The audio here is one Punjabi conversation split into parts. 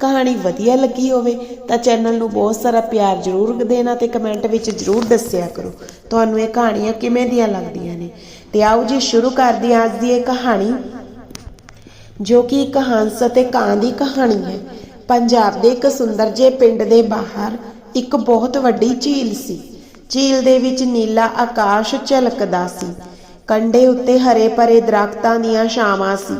ਕਹਾਣੀ ਵਧੀਆ ਲੱਗੀ ਹੋਵੇ ਤਾਂ ਚੈਨਲ ਨੂੰ ਬਹੁਤ ਸਾਰਾ ਪਿਆਰ ਜ਼ਰੂਰ ਦੇਣਾ ਤੇ ਕਮੈਂਟ ਵਿੱਚ ਜ਼ਰੂਰ ਦੱਸਿਆ ਕਰੋ। ਤੁਹਾਨੂੰ ਇਹ ਕਹਾਣੀਆਂ ਕਿਵੇਂ ਦੀਆਂ ਲੱਗਦੀਆਂ ਨੇ? ਤੇ ਆਓ ਜੀ, ਸ਼ੁਰੂ ਕਰਦੇ ਹਾਂ ਅੱਜ ਦੀ ਇਹ ਕਹਾਣੀ, ਜੋ ਕਿ ਇੱਕ ਹੰਸ ਅਤੇ ਕਾਂ ਦੀ ਕਹਾਣੀ ਹੈ। ਪੰਜਾਬ ਦੇ ਇੱਕ ਸੁੰਦਰ ਜਿਹੇ ਪਿੰਡ ਦੇ ਬਾਹਰ ਇੱਕ ਬਹੁਤ ਵੱਡੀ ਝੀਲ ਸੀ। ਝੀਲ ਦੇ ਵਿੱਚ ਨੀਲਾ ਆਕਾਸ਼ ਝਲਕਦਾ ਸੀ। ਕੰਢੇ ਉੱਤੇ ਹਰੇ ਭਰੇ ਦਰਖਤਾਂ ਦੀਆਂ ਛਾਵਾਂ ਸੀ।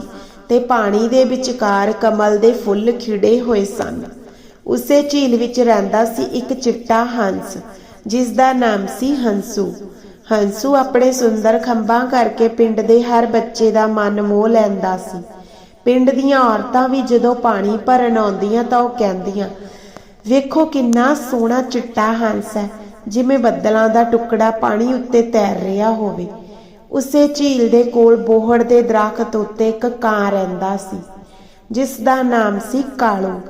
ਤੇ ਪਾਣੀ ਦੇ ਵਿਚਕਾਰ ਕਮਲ ਦੇ ਫੁੱਲ ਖਿੜੇ ਹੋਏ ਸਨ। ਉਸੇ ਝੀਲ ਵਿੱਚ ਰਹਿੰਦਾ ਸੀ ਇੱਕ ਚਿੱਟਾ ਹੰਸ, ਜਿਸ ਦਾ ਨਾਮ ਸੀ ਹੰਸੂ। ਹੰਸੂ ਆਪਣੇ ਸੁੰਦਰ ਖੰਭਾਂ ਕਰਕੇ ਪਿੰਡ ਦੇ ਹਰ ਬੱਚੇ ਦਾ ਮਨ ਮੋਹ ਲੈਂਦਾ ਸੀ। ਪਿੰਡ ਦੀਆਂ ਔਰਤਾਂ ਵੀ ਜਦੋਂ ਪਾਣੀ ਭਰਨ ਆਉਂਦੀਆਂ ਤਾਂ ਉਹ ਕਹਿੰਦੀਆਂ, ਵੇਖੋ ਕਿੰਨਾ ਸੋਹਣਾ ਚਿੱਟਾ ਹੰਸ ਹੈ, ਜਿਵੇਂ ਬੱਦਲਾਂ ਦਾ ਟੁਕੜਾ ਪਾਣੀ ਉੱਤੇ ਤੈਰ ਰਿਹਾ ਹੋਵੇ। ਉਸੇ ਝੀਲ ਦੇ ਕੋਲ ਬੋਹੜ ਦੇ ਦਰਖਤ ਉੱਤੇ ਇੱਕ ਕਾਂ ਰਹਿੰਦਾ ਸੀ, ਜਿਸ ਦਾ ਨਾਮ ਸੀ ਕਾਲੂ।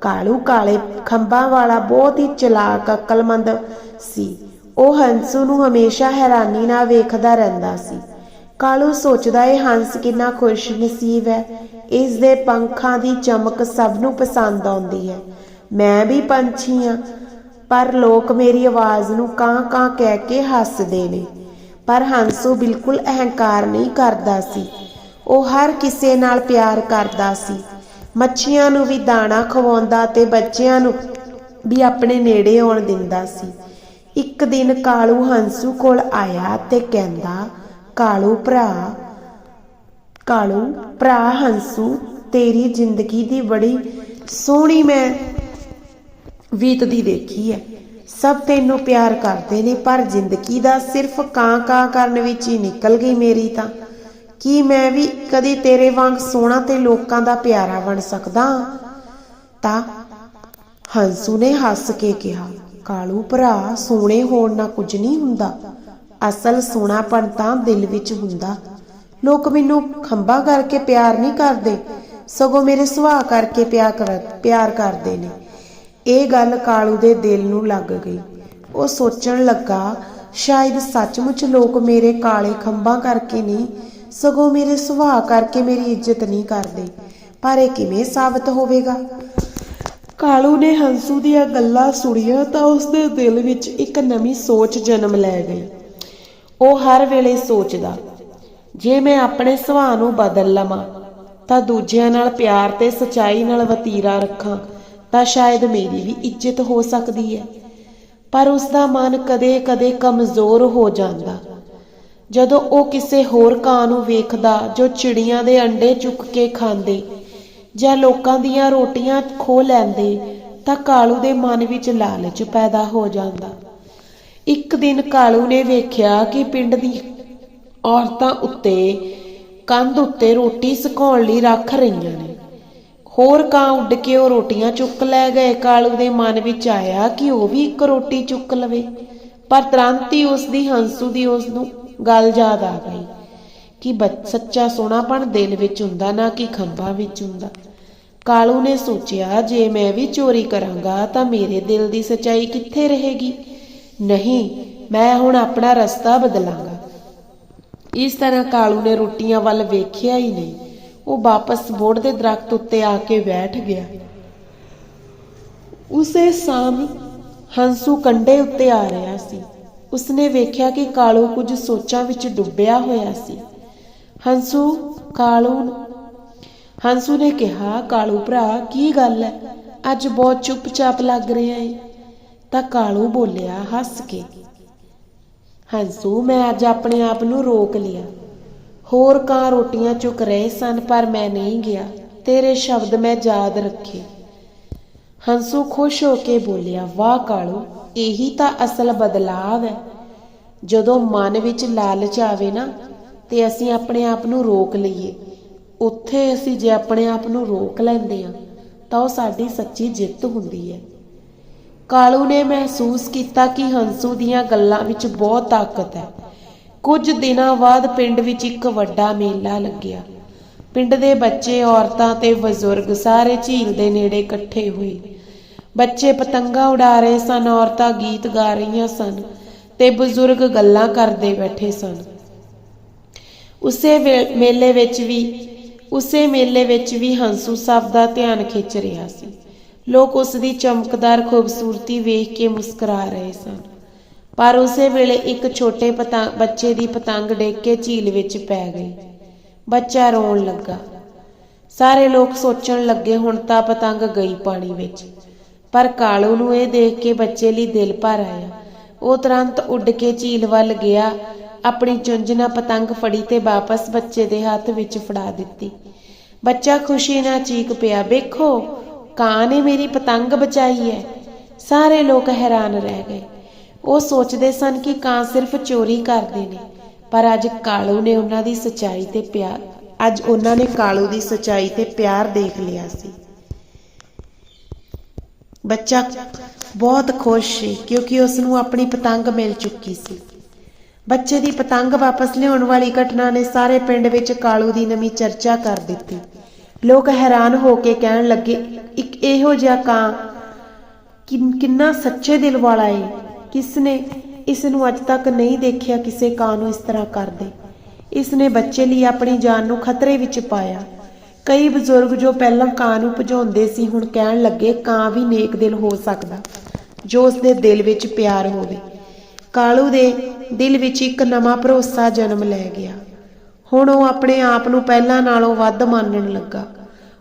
ਕਾਲੂ ਕਾਲੇ ਖੰਭਾਂ ਵਾਲਾ ਬਹੁਤ ਹੀ ਚਲਾਕ, ਅਕਲਮੰਦ ਸੀ। ਉਹ ਹੰਸੂ ਨੂੰ ਹਮੇਸ਼ਾ ਹੈਰਾਨੀ ਨਾਲ ਵੇਖਦਾ ਰਹਿੰਦਾ ਸੀ। ਕਾਲੂ ਸੋਚਦਾ, ਇਹ ਹੰਸ ਕਿੰਨਾ ਖੁਸ਼ ਨਸੀਬ ਹੈ। ਇਸ ਦੇ ਪੰਖਾਂ ਦੀ ਚਮਕ ਸਭ ਨੂੰ ਪਸੰਦ ਆਉਂਦੀ ਹੈ। ਮੈਂ ਵੀ ਪੰਛੀ ਹਾਂ, ਪਰ ਲੋਕ ਮੇਰੀ ਆਵਾਜ਼ ਨੂੰ ਕਾਂ ਕਾਂ ਕਹਿ ਕੇ ਹੱਸਦੇ ਨੇ। ਪਰ ਹੰਸੂ ਬਿਲਕੁਲ ਅਹੰਕਾਰ ਨਹੀਂ ਕਰਦਾ ਸੀ। ਉਹ ਹਰ ਕਿਸੇ ਨਾਲ ਪਿਆਰ ਕਰਦਾ ਸੀ। ਮੱਛੀਆਂ ਨੂੰ ਵੀ ਦਾਣਾ ਖਵਾਉਂਦਾ ਤੇ ਬੱਚਿਆਂ ਨੂੰ ਵੀ ਆਪਣੇ ਨੇੜੇ ਆਉਣ ਦਿੰਦਾ ਸੀ। ਇੱਕ ਦਿਨ ਕਾਲੂ ਹੰਸੂ ਕੋਲ ਆਇਆ ਤੇ ਕਹਿੰਦਾ, ਕਾਲੂ ਭਰਾ ਕਾਲੂ ਭਰਾ ਹੰਸੂ, ਤੇਰੀ ਜ਼ਿੰਦਗੀ ਦੀ ਬੜੀ ਸੋਹਣੀ ਮੈਂ ਬੀਤਦੀ ਦੇਖੀ ਹੈ। ਸਭ ਤੈਨੂੰ ਪਿਆਰ ਕਰਦੇ ਨੇ, ਪਰ ਜ਼ਿੰਦਗੀ ਦਾ ਸਿਰਫ ਕਾਂ ਕਾਂ ਕਰਨ ਵਿੱਚ ਹੀ ਨਿਕਲ ਗਈ ਮੇਰੀ ਤਾਂ। ਕੀ ਮੈਂ ਵੀ ਕਦੀ ਤੇਰੇ ਵਾਂਗ ਸੋਹਣਾ ਤੇ ਲੋਕਾਂ ਦਾ ਪਿਆਰਾ ਬਣ ਸਕਦਾ ਤਾਂ ਹੰਸੂ ਨੇ ਹੱਸ ਕੇ ਕਿਹਾ, ਕਾਲੂ ਭਰਾ, ਸੋਹਣੇ ਹੋਣ ਨਾਲ ਕੁਝ ਨਹੀਂ ਹੁੰਦਾ। ਅਸਲ ਸੋਹਣਾਪਣ ਤਾਂ ਦਿਲ ਵਿੱਚ ਹੁੰਦਾ। ਲੋਕ ਮੈਨੂੰ ਖੰਭਾ ਕਰਕੇ ਪਿਆਰ ਨਹੀਂ ਕਰਦੇ, ਸਗੋਂ ਮੇਰੇ ਸੁਭਾਅ ਕਰਕੇ ਪਿਆਰ ਕਰ, ਪਿਆਰ ਕਰਦੇ ਨੇ। ਇਹ ਗੱਲ ਕਾਲੂ ਦੇ ਦਿਲ ਨੂੰ ਲੱਗ ਗਈ। ਉਹ ਸੋਚਣ ਲੱਗਾ, ਸ਼ਾਇਦ ਸੱਚਮੁੱਚ ਲੋਕ ਮੇਰੇ ਕਾਲੇ ਖੰਭਾਂ ਕਰਕੇ ਨਹੀਂ, ਸਗੋਂ ਮੇਰੇ ਸੁਭਾਅ ਕਰਕੇ ਮੇਰੀ ਇੱਜ਼ਤ ਨਹੀਂ ਕਰਦੇ। ਪਰ ਇਹ ਕਿਵੇਂ ਸਾਬਤ ਹੋਵੇਗਾ? ਕਾਲੂ ਨੇ ਹੰਸੂ ਦੀਆਂ ਗੱਲਾਂ ਸੁਣੀਆਂ ਤਾਂ ਉਸ ਦੇ ਦਿਲ ਵਿੱਚ ਇੱਕ ਨਵੀਂ ਸੋਚ ਜਨਮ ਲੈ ਗਈ। ਉਹ ਹਰ ਵੇਲੇ ਸੋਚਦਾ, ਜੇ ਮੈਂ ਆਪਣੇ ਸੁਭਾਅ ਨੂੰ ਬਦਲ ਲਵਾਂ, ਤਾਂ ਦੂਜਿਆਂ ਨਾਲ ਪਿਆਰ ਤੇ ਸਚਾਈ ਨਾਲ ਵਤੀਰਾ ਰੱਖਾਂ। ਤਾਂ ਸ਼ਾਇਦ ਮੇਰੀ ਵੀ ਇੱਜ਼ਤ ਹੋ ਸਕਦੀ ਹੈ। ਪਰ ਉਸ ਦਾ ਮਨ ਕਦੇ-ਕਦੇ ਕਮਜ਼ੋਰ ਹੋ ਜਾਂਦਾ। ਜਦੋਂ ਉਹ ਕਿਸੇ ਹੋਰ ਕਾਂ ਨੂੰ ਵੇਖਦਾ, ਜੋ ਚਿੜੀਆਂ ਦੇ ਅੰਡੇ ਚੁੱਕ ਕੇ ਖਾਂਦੇ ਜਾਂ ਲੋਕਾਂ ਦੀਆਂ ਰੋਟੀਆਂ ਖੋ ਲੈਂਦੇ, ਤਾਂ ਕਾਲੂ ਦੇ ਮਨ ਵਿੱਚ ਲਾਲਚ ਪੈਦਾ ਹੋ ਜਾਂਦਾ। ਇੱਕ ਦਿਨ ਕਾਲੂ ਨੇ ਵੇਖਿਆ ਕਿ ਪਿੰਡ ਦੀ ਔਰਤਾਂ ਉੱਤੇ ਕੰਧ ਉੱਤੇ ਰੋਟੀ ਸੁਕਾਉਣ ਲਈ ਰੱਖ ਰਹੀਆਂ ਨੇ। ਹੋਰ ਕਾਂ ਉੱਡ ਕੇ ਉਹ ਰੋਟੀਆਂ ਚੁੱਕ ਲੈ ਗਏ। ਕਾਲੂ ਦੇ ਮਨ ਵਿੱਚ ਆਇਆ ਕਿ ਉਹ ਵੀ ਇੱਕ ਰੋਟੀ ਚੁੱਕ ਲਵੇ। ਪਰ ਤੁਰੰਤ ਹੀ ਉਸ ਦੀ ਹੰਸੂ ਦੀ ਉਸ ਨੂੰ ਗੱਲ ਯਾਦ ਆ ਗਈ ਕਿ ਬੱਚ- ਸੱਚਾ ਸੋਹਣਾਪਣ ਦਿਲ ਵਿੱਚ ਹੁੰਦਾ ਨਾ ਕਿ ਖੰਭਾਂ ਵਿੱਚ ਹੁੰਦਾ। ਕਾਲੂ ਨੇ ਸੋਚਿਆ, ਜੇ ਮੈਂ ਵੀ ਚੋਰੀ ਕਰਾਂਗਾ ਤਾਂ ਮੇਰੇ ਦਿਲ ਦੀ ਸਚਾਈ ਕਿੱਥੇ ਰਹੇਗੀ? ਨਹੀਂ, ਮੈਂ ਹੁਣ ਆਪਣਾ ਰਸਤਾ ਬਦਲਾਂਗਾ। ਇਸ ਤਰ੍ਹਾਂ ਕਾਲੂ ਨੇ ਰੋਟੀਆਂ ਵੱਲ ਵੇਖਿਆ ਹੀ ਨਹੀਂ। ਉਹ ਵਾਪਸ ਬੋੜ ਦੇ ਦਰਖਤ ਉੱਤੇ ਆ ਕੇ ਬੈਠ ਗਿਆ। ਉਸੇ ਸ਼ਾਮ ਹੰਸੂ ਕੰਡੇ ਉੱਤੇ ਆ ਰਿਹਾ ਸੀ। ਉਸਨੇ ਵੇਖਿਆ ਕਿ ਕਾਲੂ ਕੁਝ ਸੋਚਾਂ ਵਿੱਚ ਡੁੱਬਿਆ ਹੋਇਆ ਸੀ। ਹੰਸੂ, ਕਾਲੂ ਹੰਸੂ ਨੇ ਕਿਹਾ, ਕਾਲੂ ਭਰਾ, ਕੀ ਗੱਲ ਹੈ? ਅੱਜ ਬਹੁਤ ਚੁੱਪਚਾਪ ਲੱਗ ਰਿਹਾ ਏ। ਤਾਂ ਕਾਲੂ ਬੋਲਿਆ, ਹੱਸ ਕੇ। ਹੰਸੂ, ਮੈਂ ਅੱਜ ਆਪਣੇ ਆਪ ਨੂੰ ਰੋਕ ਲਿਆ। ਹੋਰ ਕਾਂ ਰੋਟੀਆਂ ਚੁੱਕ ਰਹੇ ਸਨ, ਪਰ ਮੈਂ ਨਹੀਂ ਗਿਆ। ਤੇਰੇ ਸ਼ਬਦ ਮੈਂ ਯਾਦ ਰੱਖੇ। ਹੰਸੂ ਖੁਸ਼ ਹੋ ਕੇ ਬੋਲਿਆ, ਵਾਹ ਕਾਲੂ, ਇਹੀ ਤਾਂ ਅਸਲ ਬਦਲਾਵ ਹੈ। ਜਦੋਂ ਮਨ ਵਿੱਚ ਲਾਲਚ ਆਵੇ ਨਾ, ਤੇ ਅਸੀਂ ਆਪਣੇ ਆਪ ਨੂੰ ਰੋਕ ਲਈਏ। ਉੱਥੇ ਅਸੀਂ ਜੇ ਆਪਣੇ ਆਪ ਨੂੰ ਰੋਕ ਲੈਂਦੇ ਆ ਤਾਂ ਉਹ ਸਾਡੀ ਸੱਚੀ ਜਿੱਤ ਹੁੰਦੀ ਹੈ। ਕਾਲੂ ਨੇ ਮਹਿਸੂਸ ਕੀਤਾ ਕਿ ਹੰਸੂ ਦੀਆਂ ਗੱਲਾਂ ਵਿੱਚ ਬਹੁਤ ਤਾਕਤ ਹੈ। ਕੁਝ ਦਿਨਾਂ ਬਾਅਦ ਪਿੰਡ ਵਿੱਚ ਇੱਕ ਵੱਡਾ ਮੇਲਾ ਲੱਗਿਆ। ਪਿੰਡ ਦੇ ਬੱਚੇ, ਔਰਤਾਂ ਤੇ ਬਜ਼ੁਰਗ ਸਾਰੇ ਝੀਲ ਦੇ ਨੇੜੇ ਇਕੱਠੇ ਹੋਏ। ਬੱਚੇ ਪਤੰਗਾ ਉਡਾ ਰਹੇ ਸਨ, ਔਰਤਾਂ ਗੀਤ ਗਾ ਰਹੀਆਂ ਸਨ ਤੇ ਬਜ਼ੁਰਗ ਗੱਲਾਂ ਕਰਦੇ ਬੈਠੇ ਸਨ। ਉਸੇ ਵੇ- ਮੇਲੇ ਵਿੱਚ ਵੀ, ਉਸੇ ਮੇਲੇ ਵਿੱਚ ਵੀ ਹੰਸੂ ਸਾਹਿਬ ਦਾ ਧਿਆਨ ਖਿੱਚ ਰਿਹਾ ਸੀ। ਲੋਕ ਉਸ ਦੀ ਚਮਕਦਾਰ ਖੂਬਸੂਰਤੀ ਵੇਖ ਕੇ ਮੁਸਕਰਾ ਰਹੇ ਸਨ। ਪਰ ਉਸੇ ਵੇਲੇ ਇੱਕ ਛੋਟੇ ਪਤੰਗ ਬੱਚੇ ਦੀ ਪਤੰਗ ਡਿੱਗ ਕੇ ਝੀਲ ਵਿੱਚ ਪੈ ਗਈ। ਬੱਚਾ ਰੋਣ ਲੱਗਾ। ਸਾਰੇ ਲੋਕ ਸੋਚਣ ਲੱਗੇ, ਹੁਣ ਤਾਂ ਪਤੰਗ ਗਈ ਪਾਣੀ ਵਿੱਚ। ਪਰ ਕਾਲੂ ਨੂੰ ਇਹ ਦੇਖ ਕੇ ਬੱਚੇ ਲਈ ਦਿਲ ਭਰ ਆਇਆ। ਉਹ ਤੁਰੰਤ ਉੱਡ ਕੇ ਝੀਲ ਵੱਲ ਗਿਆ। ਆਪਣੀ ਚੁੰਝਣਾ ਪਤੰਗ ਫੜੀ ਤੇ ਵਾਪਸ ਬੱਚੇ ਦੇ ਹੱਥ ਵਿੱਚ ਫੜਾ ਦਿੱਤੀ। ਬੱਚਾ ਖੁਸ਼ੀ ਨਾਲ ਚੀਕ ਪਿਆ, ਵੇਖੋ, ਕਾਂ ਨੇ ਮੇਰੀ ਪਤੰਗ ਬਚਾਈ ਹੈ। ਸਾਰੇ ਲੋਕ ਹੈਰਾਨ ਰਹਿ ਗਏ। ਉਹ ਸੋਚਦੇ ਸਨ ਕਿ ਕਾਂ ਸਿਰਫ ਚੋਰੀ ਕਰਦੇ ਨੇ, ਪਰ ਅੱਜ ਕਾਲੂ ਨੇ ਉਹਨਾਂ ਦੀ ਸਚਾਈ ਤੇ ਪਿਆਰ, ਅੱਜ ਉਹਨਾਂ ਨੇ ਕਾਲੂ ਦੀ ਸਚਾਈ ਤੇ ਪਿਆਰ ਦੇਖ ਲਿਆ ਸੀ। ਬੱਚਾ ਬਹੁਤ ਖੁਸ਼ ਸੀ ਕਿਉਂਕਿ ਉਸ ਨੂੰ ਆਪਣੀ ਪਤੰਗ ਮਿਲ ਚੁੱਕੀ ਸੀ। ਬੱਚੇ ਦੀ ਪਤੰਗ ਵਾਪਸ ਲਿਆਉਣ ਵਾਲੀ ਘਟਨਾ ਨੇ ਸਾਰੇ ਪਿੰਡ ਵਿੱਚ ਕਾਲੂ ਦੀ ਨਵੀਂ ਚਰਚਾ ਕਰ ਦਿੱਤੀ। ਲੋਕ ਹੈਰਾਨ ਹੋ ਕੇ ਕਹਿਣ ਲੱਗੇ, ਇੱਕ ਇਹੋ ਜਿਹਾ ਕਾਂ ਕਿੰਨਾ ਸੱਚੇ ਦਿਲ ਵਾਲਾ ਏ। ਕਿਸ ਨੇ ਇਸ ਨੂੰ ਅੱਜ ਤੱਕ ਨਹੀਂ ਦੇਖਿਆ ਕਿਸੇ ਕਾਂ ਨੂੰ ਇਸ ਤਰ੍ਹਾਂ ਕਰਦੇ। ਇਸ ਨੇ ਬੱਚੇ ਲਈ ਆਪਣੀ ਜਾਨ ਨੂੰ ਖਤਰੇ ਵਿੱਚ ਪਾਇਆ। ਕਈ ਬਜ਼ੁਰਗ ਜੋ ਪਹਿਲਾਂ ਕਾਂ ਨੂੰ ਭਜਾਉਂਦੇ ਸੀ, ਹੁਣ ਕਹਿਣ ਲੱਗੇ, ਕਾਂ ਵੀ ਨੇਕ ਦਿਲ ਹੋ ਸਕਦਾ, ਜੋ ਉਸ ਦੇ ਦਿਲ ਵਿੱਚ ਪਿਆਰ ਹੋਵੇ। ਕਾਲੂ ਦੇ ਦਿਲ ਵਿੱਚ ਇੱਕ ਨਵਾਂ ਭਰੋਸਾ ਜਨਮ ਲੈ ਗਿਆ। ਹੁਣ ਉਹ ਆਪਣੇ ਆਪ ਨੂੰ ਪਹਿਲਾਂ ਨਾਲੋਂ ਵੱਧ ਮੰਨਣ ਲੱਗਾ।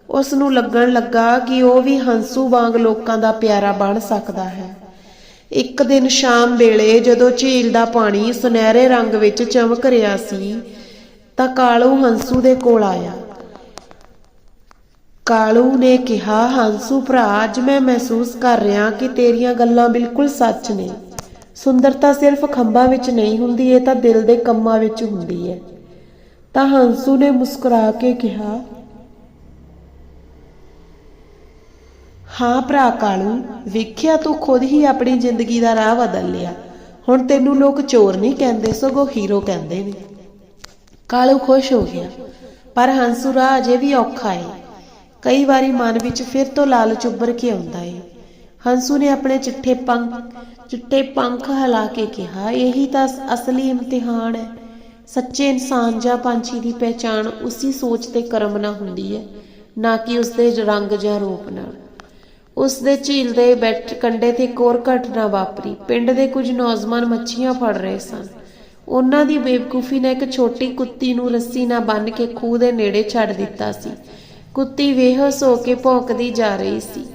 ਉਸ ਨੂੰ ਲੱਗਣ ਲੱਗਾ ਕਿ ਉਹ ਵੀ ਹੰਸੂ ਵਾਂਗ ਲੋਕਾਂ ਦਾ ਪਿਆਰਾ ਬਣ ਸਕਦਾ ਹੈ। ਇੱਕ ਦਿਨ ਸ਼ਾਮ ਵੇਲੇ ਜਦੋਂ ਝੀਲ ਦਾ ਪਾਣੀ ਸੁਨਹਿਰੇ ਰੰਗ ਵਿੱਚ ਚਮਕ ਰਿਹਾ ਸੀ, ਤਾਂ ਕਾਲੂ ਹੰਸੂ ਦੇ ਕੋਲ ਆਇਆ। ਕਾਲੂ ਨੇ ਕਿਹਾ, ਹੰਸੂ ਭਰਾ, ਅੱਜ ਮੈਂ ਮਹਿਸੂਸ ਕਰ ਰਿਹਾ ਕਿ ਤੇਰੀਆਂ ਗੱਲਾਂ ਬਿਲਕੁਲ ਸੱਚ ਨੇ। ਸੁੰਦਰਤਾ ਸਿਰਫ ਖੰਭਾਂ ਵਿੱਚ ਨਹੀਂ ਹੁੰਦੀ, ਇਹ ਤਾਂ ਦਿਲ ਦੇ ਕੰਮਾਂ ਵਿੱਚ ਹੁੰਦੀ ਹੈ। ਤਾਂ ਹੰਸੂ ਨੇ ਮੁਸਕਰਾ ਕੇ ਕਿਹਾ ਹਾਂ ਭਰਾ ਕਾਲੂ, ਵੇਖਿਆ ਤੂੰ ਖੁਦ ਹੀ ਆਪਣੀ ਜ਼ਿੰਦਗੀ ਦਾ ਰਾਹ ਬਦਲ ਲਿਆ। ਹੁਣ ਤੈਨੂੰ ਲੋਕ ਚੋਰ ਨਹੀਂ ਕਹਿੰਦੇ, ਸਗੋਂ ਹੀਰੋ ਕਹਿੰਦੇ ਨੇ। ਕਾਲੂ ਖੁਸ਼ ਹੋ ਗਿਆ, ਪਰ ਹੰਸੂ ਰਾਹ ਅਜੇ ਵੀ ਔਖਾ ਏ। ਕਈ ਵਾਰੀ ਮਨ ਵਿੱਚ ਫਿਰ ਤੋਂ ਲਾਲਚ ਉੱਭਰ ਕੇ ਆਉਂਦਾ ਏ। ਹੰਸੂ ਨੇ ਆਪਣੇ ਚਿੱਠੇ ਪੰਖ ਚਿੱਟੇ ਪੰਖ ਹਿਲਾ ਕੇ ਕਿਹਾ, ਇਹੀ ਤਾਂ ਅਸਲੀ ਇਮਤਿਹਾਨ ਹੈ ਸੱਚੇ ਇਨਸਾਨ ਜਾਂ ਪੰਛੀ ਦੀ ਪਹਿਚਾਣ ਉਸੇ ਸੋਚ ਤੇ ਕਰਮ ਨਾਲ ਹੁੰਦੀ ਹੈ ਨਾ ਕਿ ਉਸਦੇ ਰੰਗ ਜਾਂ ਰੂਪ ਨਾਲ। ਉਸ ਦੇ ਝੀਲ ਦੇ ਬੈਠ ਕੰਡੇ ਤੇ ਇੱਕ ਹੋਰ ਘਟਨਾ ਵਾਪਰੀ। ਪਿੰਡ ਦੇ ਕੁਝ ਨੌਜਵਾਨ ਮੱਛੀਆਂ ਫੜ ਰਹੇ ਸਨ। ਉਹਨਾਂ ਦੀ ਬੇਵਕੂਫੀ ਨੇ ਇੱਕ ਛੋਟੀ ਕੁੱਤੀ ਨੂੰ ਰੱਸੀ ਨਾਲ ਬੰਨ੍ਹ ਕੇ ਖੂਹ ਦੇ ਨੇੜੇ ਛੱਡ ਦਿੱਤਾ ਸੀ। ਕੁੱਤੀ ਬੇਹੋਸ਼ ਹੋ ਕੇ ਭੌਂਕਦੀ ਜਾ ਰਹੀ ਸੀ।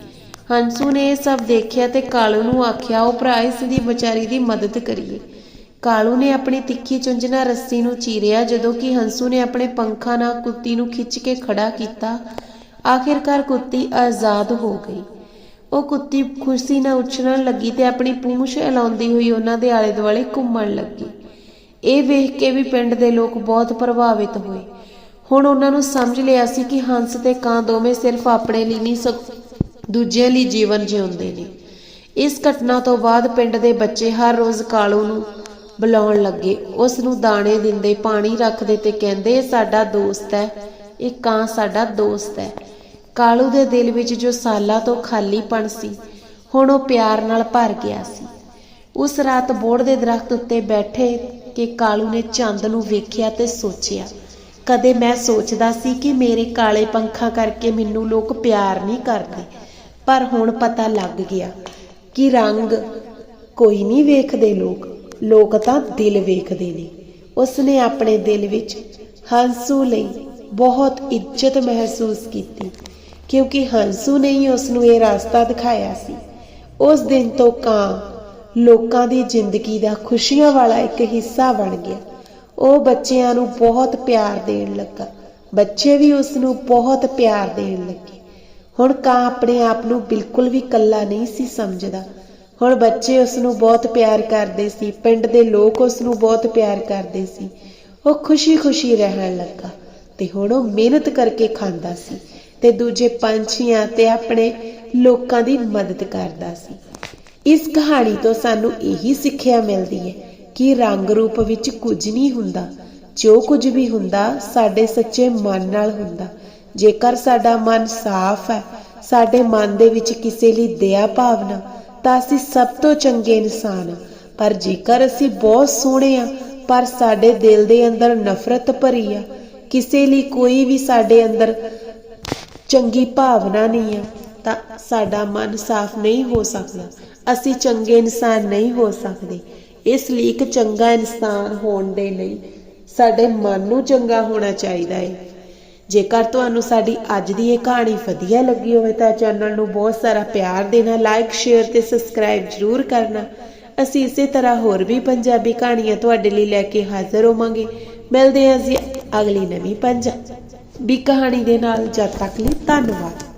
ਹੰਸੂ ਨੇ ਇਹ ਸਭ ਦੇਖਿਆ ਤੇ ਕਾਲੂ ਨੂੰ ਆਖਿਆ, ਉਹ ਭਰਾ ਇਸ ਦੀ ਵਿਚਾਰੀ ਦੀ ਮਦਦ ਕਰੀਏ। ਕਾਲੂ ਨੇ ਆਪਣੀ ਤਿੱਖੀ ਚੁੰਝਣਾ ਰੱਸੀ ਨੂੰ ਚੀਰਿਆ, ਜਦੋਂ ਕਿ ਹੰਸੂ ਨੇ ਆਪਣੇ ਪੰਖਾਂ ਨਾਲ ਕੁੱਤੀ ਨੂੰ ਖਿੱਚ ਕੇ ਖੜਾ ਕੀਤਾ। ਆਖਿਰਕਾਰ ਕੁੱਤੀ ਆਜ਼ਾਦ ਹੋ ਗਈ। ਉਹ ਕੁੱਤੀ ਖੁਸ਼ੀ ਨਾਲ ਉਛਲਣ ਲੱਗੀ ਤੇ ਆਪਣੀ ਪੂੰਛ ਹਿਲਾਉਂਦੀ ਹੋਈ ਉਹਨਾਂ ਦੇ ਆਲੇ ਦੁਆਲੇ ਘੁੰਮਣ ਲੱਗੀ। ਇਹ ਵੇਖ ਕੇ ਵੀ ਪਿੰਡ ਦੇ ਲੋਕ ਬਹੁਤ ਪ੍ਰਭਾਵਿਤ ਹੋਏ। ਹੁਣ ਉਹਨਾਂ ਨੂੰ ਸਮਝ ਲਿਆ ਸੀ ਕਿ ਹੰਸ ਤੇ ਕਾਂ ਦੋਵੇਂ ਸਿਰਫ ਆਪਣੇ ਲਈ ਨਹੀਂ, ਸਗੋਂ ਦੂਜਿਆਂ ਲਈ ਜੀਵਨ ਜਿਉਂਦੇ ਨੇ। ਇਸ ਘਟਨਾ ਤੋਂ ਬਾਅਦ ਪਿੰਡ ਦੇ ਬੱਚੇ ਹਰ ਰੋਜ਼ ਕਾਲੂ ਨੂੰ ਬੁਲਾਉਣ ਲੱਗੇ। ਉਸ ਨੂੰ ਦਾਣੇ ਦਿੰਦੇ, ਪਾਣੀ ਰੱਖਦੇ ਤੇ ਕਹਿੰਦੇ, ਇਹ ਸਾਡਾ ਦੋਸਤ ਹੈ। ਇਹ ਕਾਂ ਸਾਡਾ ਦੋਸਤ ਹੈ। ਕਾਲੂ ਦੇ ਦਿਲ ਵਿੱਚ ਜੋ ਸਾਲਾਂ ਤੋਂ ਖਾਲੀਪਣ ਸੀ, ਹੁਣ ਉਹ ਪਿਆਰ ਨਾਲ ਭਰ ਗਿਆ ਸੀ। ਉਸ ਰਾਤ ਬੋੜ ਦੇ ਦਰਖਤ ਉੱਤੇ ਬੈਠੇ ਕਿ ਕਾਲੂ ਨੇ ਚੰਦ ਨੂੰ ਵੇਖਿਆ ਤੇ ਸੋਚਿਆ। ਕਦੇ ਮੈਂ ਸੋਚਦਾ ਸੀ ਕਿ ਮੇਰੇ ਕਾਲੇ ਪੰਖਾਂ ਕਰਕੇ ਮੈਨੂੰ ਲੋਕ ਪਿਆਰ ਨਹੀਂ ਕਰਦੇ, ਪਰ ਹੁਣ ਪਤਾ ਲੱਗ ਗਿਆ ਕਿ ਰੰਗ ਕੋਈ ਨਹੀਂ ਵੇਖਦੇ ਲੋਕ ਲੋਕ ਤਾਂ ਦਿਲ ਵੇਖਦੇ ਨੇ। ਉਸ ਨੇ ਆਪਣੇ ਦਿਲ ਵਿੱਚ ਹੰਸੂ ਲਈ ਬਹੁਤ ਇੱਜ਼ਤ ਮਹਿਸੂਸ ਕੀਤੀ। ਕਿਉਂਕਿ ਹੰਸੂ ਨੇ ਹੀ ਉਸ ਨੂੰ ਇਹ ਰਸਤਾ ਦਿਖਾਇਆ ਸੀ। ਉਸ ਦਿਨ ਤੋਂ ਕਾਂ ਲੋਕਾਂ ਦੀ ਜ਼ਿੰਦਗੀ ਦਾ ਖੁਸ਼ੀਆਂ ਵਾਲਾ ਇੱਕ ਹਿੱਸਾ ਬਣ ਗਿਆ। ਉਹ ਬੱਚਿਆਂ ਨੂੰ ਬਹੁਤ ਪਿਆਰ ਦੇਣ ਲੱਗਾ। ਬੱਚੇ ਵੀ ਉਸ ਨੂੰ ਬਹੁਤ ਪਿਆਰ ਦੇਣ ਲੱਗੇ। ਹੁਣ ਕਾਂ ਆਪਣੇ ਆਪ ਨੂੰ ਬਿਲਕੁਲ ਵੀ ਇਕੱਲਾ ਨਹੀਂ ਸੀ ਸਮਝਦਾ। ਹੁਣ ਬੱਚੇ ਉਸ ਨੂੰ ਬਹੁਤ ਪਿਆਰ ਕਰਦੇ ਸੀ। ਪਿੰਡ ਦੇ ਲੋਕ ਉਸ ਨੂੰ ਬਹੁਤ ਪਿਆਰ ਕਰਦੇ ਸੀ। ਉਹ ਖੁਸ਼ੀ-ਖੁਸ਼ੀ ਰਹਿਣ ਲੱਗਾ ਤੇ ਹੁਣ ਉਹ ਮਿਹਨਤ ਕਰਕੇ ਖਾਂਦਾ ਸੀ। ਤੇ ਦੂਜੇ ਪੰਛੀਆਂ ਤੇ ਆਪਣੇ ਲੋਕਾਂ ਦੀ ਮਦਦ ਕਰਦਾ ਸੀ। ਇਸ ਕਹਾਣੀ ਤੋਂ ਸਾਨੂੰ ਇਹੀ ਸਿੱਖਿਆ ਮਿਲਦੀ ਹੈ ਕਿ ਰੰਗ ਰੂਪ ਵਿੱਚ ਕੁਝ ਨਹੀਂ ਹੁੰਦਾ। ਜੋ ਕੁਝ ਵੀ ਹੁੰਦਾ, ਸਾਡੇ ਸੱਚੇ ਮਨ ਨਾਲ ਹੁੰਦਾ। ਜੇਕਰ ਸਾਡਾ ਮਨ ਸਾਫ਼ ਹੈ, ਸਾਡੇ ਮਨ ਦੇ ਵਿੱਚ ਕਿਸੇ ਲਈ ਦਇਆ ਭਾਵਨਾ, ਤਾਂ ਅਸੀਂ ਸਭ ਤੋਂ ਚੰਗੇ ਇਨਸਾਨ ਹਾਂ। ਪਰ ਜੇਕਰ ਅਸੀਂ ਬਹੁਤ ਸੋਹਣੇ ਆ ਪਰ ਸਾਡੇ ਦਿਲ ਦੇ ਅੰਦਰ ਨਫ਼ਰਤ ਭਰੀ ਆ, ਕਿਸੇ ਲਈ ਕੋਈ ਵੀ ਸਾਡੇ ਅੰਦਰ ਚੰਗੀ ਭਾਵਨਾ ਨਹੀਂ ਆ, ਤਾਂ ਸਾਡਾ ਮਨ ਸਾਫ਼ ਨਹੀਂ ਹੋ ਸਕਦਾ। ਅਸੀਂ ਚੰਗੇ ਇਨਸਾਨ ਨਹੀਂ ਹੋ ਸਕਦੇ। ਇਸ ਲਈ ਇੱਕ ਚੰਗਾ ਇਨਸਾਨ ਹੋਣ ਦੇ ਲਈ ਸਾਡੇ ਮਨ ਨੂੰ ਚੰਗਾ ਹੋਣਾ ਚਾਹੀਦਾ ਹੈ ਜੇਕਰ ਤੁਹਾਨੂੰ ਸਾਡੀ ਅੱਜ ਦੀ ਇਹ ਕਹਾਣੀ ਵਧੀਆ ਲੱਗੀ ਹੋਵੇ, ਤਾਂ ਚੈਨਲ ਨੂੰ ਬਹੁਤ ਸਾਰਾ ਪਿਆਰ ਦੇਣਾ ਲਾਈਕ ਸ਼ੇਅਰ ਤੇ ਸਬਸਕ੍ਰਾਈਬ ਜ਼ਰੂਰ ਕਰਨਾ। ਅਸੀਂ ਇਸੇ ਤਰ੍ਹਾਂ ਹੋਰ ਵੀ ਪੰਜਾਬੀ ਕਹਾਣੀਆਂ ਤੁਹਾਡੇ ਲਈ ਲੈ ਕੇ ਹਾਜ਼ਰ ਹੋਵਾਂਗੇ। ਮਿਲਦੇ ਹਾਂ ਜੀ ਅਗਲੀ ਨਵੀਂ ਪੰਜਾਬੀ ਵੀ ਕਹਾਣੀ ਦੇ ਨਾਲ ਜਦ ਤੱਕ ਲਈ ਧੰਨਵਾਦ।